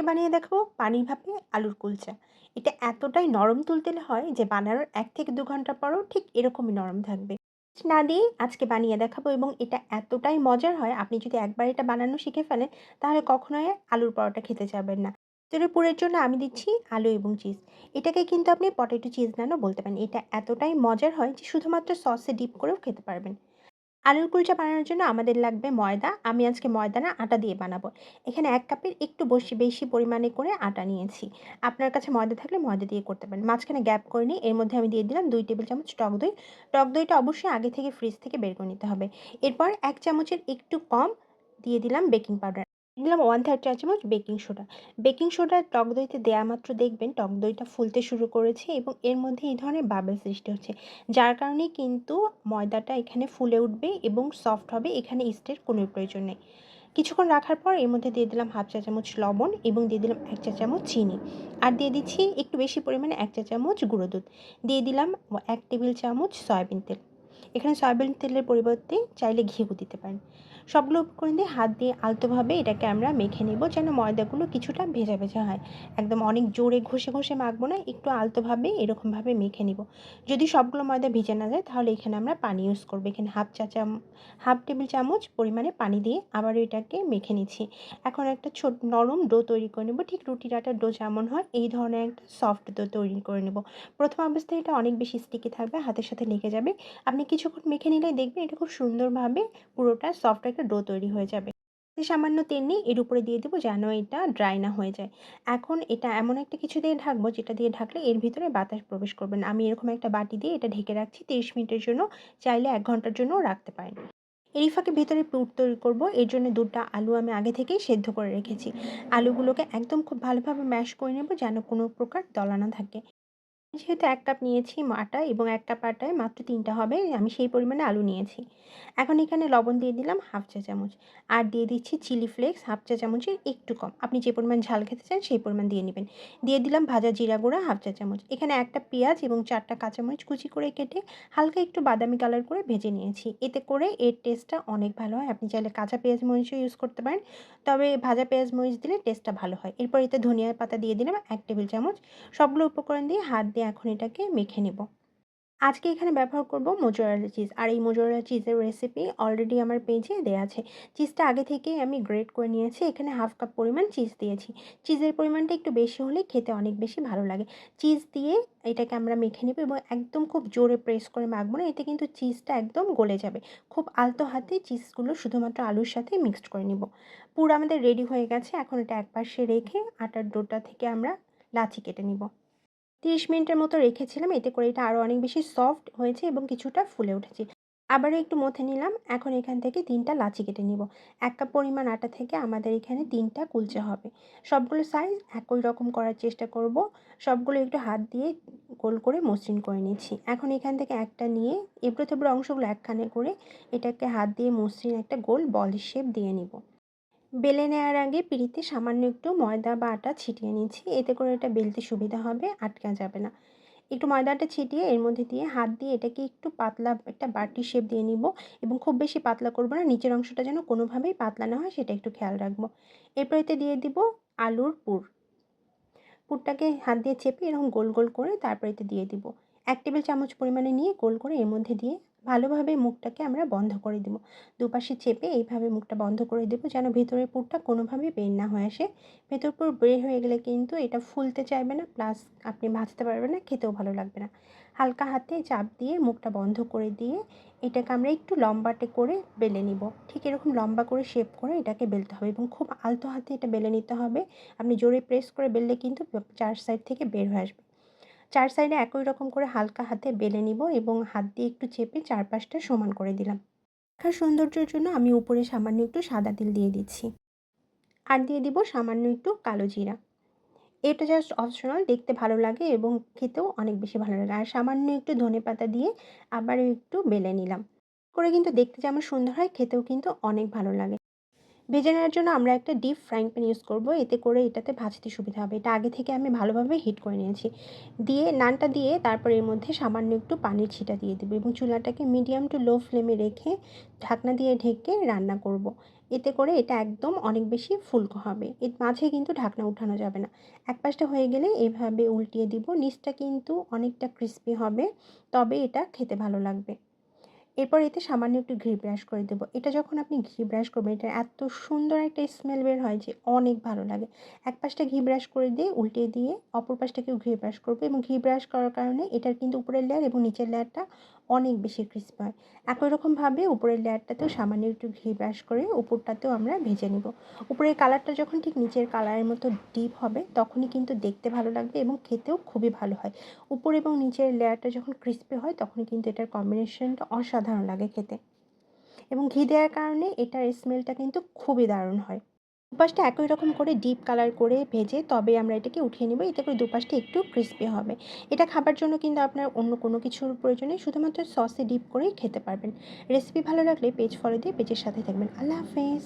আজকে বানিয়ে দেখাবো। পানি ভাপে আলুর কুলচা। এটা এতটাই নরম তুলতেলে হয় যে, বানানোর এক থেকে দু ঘণ্টা পরও ঠিক এরকমই নরম থাকবে। না দিয়ে আজকে বানিয়ে দেখাবো এবং এটা এতটাই মজার হয়, আপনি যদি একবার এটা বানানো শিখে ফেলেন, তাহলে কখনোই আলুর পরোটা খেতে যাবেন না। ভিতরে পুরের জন্য আমি দিচ্ছি আলু এবং চিজ। এটাকে কিন্তু আপনি পটেটো চিজ নানও বলতে পারেন। এটা এতটাই মজার হয় যে, শুধুমাত্র সসে ডিপ করেও খেতে পারবেন। আলুর কুলচা বানানোর জন্য আমাদের লাগবে ময়দা। আমি আজকে ময়দা না, আটা দিয়ে বানাবো। এখানে এক কাপের একটু বেশি বেশি পরিমাণে করে আটা নিয়েছি। আপনার কাছে ময়দা থাকলে ময়দা দিয়ে করতে পারেন। মাঝখানে গ্যাপ করে নিই এর মধ্যে আমি দিয়ে দিলাম দুই টেবিল চামচ টক দই। টক দইটা অবশ্যই আগে থেকে ফ্রিজ থেকে বের করে নিতে হবে। এরপর এক চামচের একটু কম দিয়ে দিলাম বেকিং পাউডার। দিলাম ওয়ান থার্ড চা চামচ বেকিং সোডা বেকিং সোডা টক দইতে দেওয়া মাত্র দেখবেন, টক দইটা ফুলতে শুরু করেছে এবং এর মধ্যে এই ধরনের বাবেল সৃষ্টি হচ্ছে। যার কারণে কিন্তু ময়দাটা এখানে ফুলে উঠবে এবং সফট হবে, এখানে ইস্টের কোনো প্রয়োজন নেই। কিছুক্ষণ রাখার পর এর মধ্যে দিয়ে দিলাম হাফ চা চামচ লবণ এবং দিয়ে দিলাম এক চা চামচ চিনি। আর দিয়ে দিচ্ছি একটু বেশি পরিমাণে এক চা চামচ গুঁড়ো দুধ। দিয়ে দিলাম এক টেবিল চামচ সয়াবিন তেল। এখানে সয়াবিন তেলের পরিবর্তে চাইলে ঘিও দিতে পারেন। সবগুলো উপকরণ দিয়ে হাত দিয়ে আলতোভাবে এটাকে আমরা মেখে নেব যেন ময়দাগুলো কিছুটা ভেজা ভেজা হয়। একদম অনেক জোরে ঘষে ঘষে মাখবো না, একটু আলতোভাবে এরকমভাবে মেখে নিব। যদি সবগুলো ময়দা ভেজে না যায় তাহলে এখানে আমরা পানি ইউজ করব। এখানে হাফ চা চাম, হাফ টেবিল চামচ পরিমাণে পানি দিয়ে আবার এটাকে মেখে নিচ্ছি। এখন একটা ছোট নরম ডো তৈরি করে নেব। ঠিক রুটির আটার ডো যেমন হয়, এই ধরনের একটা সফট ডো তৈরি করে নেব। প্রথম অবস্থায় এটা অনেক বেশি স্টিকি থাকবে, হাতের সাথে লেগে যাবে। আপনি কিছুক্ষণ মেখে নিলে দেখবেন এটা খুব সুন্দরভাবে পুরোটা সফট একটা ডো তৈরি হয়ে যাবে। সামান্য তেল নিয়ে এর উপরে দিয়ে দেবো যেন এটা ড্রাই না হয়ে যায়। এখন এটা এমন একটা কিছু দিয়ে ঢাকবো, যেটা দিয়ে ঢাকলে এর ভিতরে বাতাস প্রবেশ করবে না। আমি এরকম একটা বাটি দিয়ে এটা ঢেকে রাখছি, তিরিশ মিনিটের জন্য, চাইলে এক ঘণ্টার জন্যও রাখতে পারেন। এই ফাঁকে ভেতরে পুর তৈরি করব, এর জন্য দুটা আলু আমি আগে থেকেই সেদ্ধ করে রেখেছি। আলুগুলোকে একদম খুব ভালোভাবে ম্যাশ করে নেব, যেন কোনো প্রকার দলা না থাকে। যেহেতু এক কাপ নিয়েছি আটা এবং এক কাপ আটায় মাত্র তিনটা হবে, আমি সেই পরিমাণে আলু নিয়েছি। এখন এখানে লবণ দিয়ে দিলাম হাফ চা চামচ। আর দিয়ে দিচ্ছি চিলি ফ্লেক্স হাফ চা চামচের একটু কম। আপনি যে পরিমাণ ঝাল খেতে চান সেই পরিমাণ দিয়ে নেবেন। দিয়ে দিলাম ভাজা জিরা গুঁড়া হাফ চা চামচ। এখানে একটা পেঁয়াজ এবং চারটা কাঁচামরিচ কুচি করে কেটে হালকা একটু বাদামি কালার করে ভেজে নিয়েছি। এতে করে এর টেস্টটা অনেক ভালো হয়। আপনি চাইলে কাঁচা পেঁয়াজ মরিচও ইউজ করতে পারেন। তবে ভাজা পেঁয়াজ মরিচ দিলে টেস্টটা ভালো হয়। এরপর এতে ধনিয়ার পাতা দিয়ে দিলাম এক টেবিল চামচ। সবগুলো উপকরণ দিয়ে হাত এখন এটাকে মেখে নেব। আজকে এখানে ব্যবহার করব মোজোরেলা চিজ আর এই মোজোরেলা চিজের রেসিপি অলরেডি আমার পেজে দেওয়া আছে। চিজটা আগে থেকেই আমি গ্রেট করে নিয়েছি, এখানে হাফ কাপ পরিমাণ চিজ দিয়েছি। চিজের পরিমাণটা একটু বেশি হলে খেতে অনেক বেশি ভালো লাগে। চিজ দিয়ে এটাকে আমরা মেখে নেব এবং একদম খুব জোরে প্রেস করে মাখবো না, এতে কিন্তু চিজটা একদম গলে যাবে। খুব আলতো হাতে চিজগুলো শুধুমাত্র আলুর সাথে মিক্সড করে নিব। পুরো আমাদের রেডি হয়ে গেছে, এখন এটা একপাশে রেখে আটার ডোটা থেকে আমরা লাচি কেটে নিব। তিরিশ মিনিটের মতো রেখেছিলাম। এতে করে এটা আরও অনেক বেশি সফট হয়েছে এবং কিছুটা ফুলে উঠেছে। আবারও একটু মথে নিলাম। এখন এখান থেকে তিনটা লাচি কেটে নিব। এক কাপ পরিমাণ আটা থেকে আমাদের এখানে তিনটা কুলচে হবে। সবগুলো সাইজ একই রকম করার চেষ্টা করব। সবগুলো একটু হাত দিয়ে গোল করে মসৃণ করে নিচ্ছি। এখন এখান থেকে একটা নিয়ে এবড়ো থেবড়ো অংশগুলো একখানে করে এটাকে হাত দিয়ে মসৃণ একটা গোল বল শেপ দিয়ে নিব। বেলে নেওয়ার আগে পিঁড়িতে সামান্য একটু ময়দা বা আটা ছিটিয়ে নিচ্ছি। এতে করে এটা বেলতে সুবিধা হবে, আটকা যাবে না। একটু ময়দাটা ছিটিয়ে এর মধ্যে দিয়ে হাত দিয়ে এটাকে একটু পাতলা একটা বাটি শেপ দিয়ে নিব এবং খুব বেশি পাতলা করব না, নিচের অংশটা যেন কোনোভাবেই পাতলা না হয় সেটা একটু খেয়াল রাখব। এরপর এতে দিয়ে দিব আলুর পুর। পুরটাকে হাত দিয়ে চেপে এরকম গোল গোল করে তারপর এতে দিয়ে দিব। এক টেবিল চামচ পরিমাণে নিয়ে গোল করে এর মধ্যে দিয়ে ভালোভাবে মুখটাকে আমরা বন্ধ করে দেবো। দুপাশে চেপে এইভাবে মুখটা বন্ধ করে দেবো যেন ভেতরের পুরটা কোনোভাবে বের না হয়ে আসে। ভেতর পুর বের হয়ে গেলে কিন্তু এটা ফুলতে চাইবে না, প্লাস আপনি ভাজতে পারবেন না, খেতেও ভালো লাগবে না। হালকা হাতে চাপ দিয়ে মুখটা বন্ধ করে দিয়ে এটাকে আমরা একটু লম্বাটে করে বেলে নিব। ঠিক এরকম লম্বা করে শেপ করে এটাকে বেলতে হবে এবং খুব আলতো হাতে এটা বেলে নিতে হবে। আপনি জোরে প্রেস করে বেললে কিন্তু চার সাইড থেকে বের হয়ে আসবে। চার সাইডে একই রকম করে হালকা হাতে বেলে নিব এবং হাত দিয়ে একটু চেপে চারপাশটা সমান করে দিলাম। দেখার সৌন্দর্যের জন্য আমি উপরে সামান্য একটু সাদা তিল দিয়ে দিচ্ছি। আর দিয়ে দিব সামান্য একটু কালো জিরা। এটা জাস্ট অপশনাল দেখতে ভালো লাগে এবং খেতেও অনেক বেশি ভালো লাগে। আর সামান্য একটু ধনে পাতা দিয়ে আবার একটু বেলে নিলাম। করে কিন্তু দেখতে যেমন সুন্দর হয়, খেতেও কিন্তু অনেক ভালো লাগে। ভেজে নেওয়ার জন্য আমরা একটা ডিপ ফ্রাইং প্যান ইউজ করব। এতে করে এটাতে ভাজতে সুবিধা হবে। এটা আগে থেকে আমি ভালোভাবে হিট করে নিয়েছি। দিয়ে, নানটা দিয়ে তারপর এর মধ্যে সামান্য একটু পানির ছিটা দিয়ে দেবো এবং চুলাটাকে মিডিয়াম টু লো ফ্লেমে রেখে ঢাকনা দিয়ে ঢেকে রান্না করব। এতে করে এটা একদম অনেক বেশি ফুলকো হবে। এর মাঝে কিন্তু ঢাকনা উঠানো যাবে না। এক পাশটা হয়ে গেলে এভাবে উল্টিয়ে দিব। নিচটা কিন্তু অনেকটা ক্রিস্পি হবে। তবে এটা খেতে ভালো লাগবে। এরপর এতে সামান্য একটু ঘি ব্রাশ করে দেবো। এটা যখন আপনি ঘি ব্রাশ করবেন, এটা এত সুন্দর একটা স্মেল বের হয় যে অনেক ভালো লাগে। এক পাশটা ঘি ব্রাশ করে দিয়ে উল্টে দিয়ে অপর পাশটাকেও ঘি ব্রাশ করব এবং ঘি ব্রাশ করার কারণে এটার কিন্তু উপরের লেয়ার এবং নিচের লেয়ারটা অনেক বেশি ক্রিস্পি হয়। একই রকমভাবে উপরের লেয়ারটাতেও সামান্য একটু ঘি ব্রাশ করে উপরটাতেও আমরা ভেজে নিব। উপরের কালারটা যখন ঠিক নিচের কালারের মতো ডিপ হবে, তখনই কিন্তু দেখতে ভালো লাগবে এবং খেতেও খুবই ভালো হয়। উপর এবং নিচের লেয়ারটা যখন ক্রিস্পি হয় তখন কিন্তু এটার কম্বিনেশনটা অসাধারণ লাগে খেতে। এবং ঘি দেওয়ার কারণে এটার স্মেলটা কিন্তু খুবই দারুণ হয়। দুপাশটা একই রকম করে ডিপ কালার করে ভেজে তবে আমরা এটাকে উঠিয়ে নেব, এতে করে দুপাশটা একটু ক্রিস্পি হবে। এটা খাবার জন্য কিন্তু আপনার অন্য কোনো কিছুর প্রয়োজনে শুধুমাত্র সসে ডিপ করেই খেতে পারবেন। রেসিপি ভালো লাগলে পেজ ফলো দিয়ে পেজের সাথে থাকবেন। আল্লাহ হাফেজ।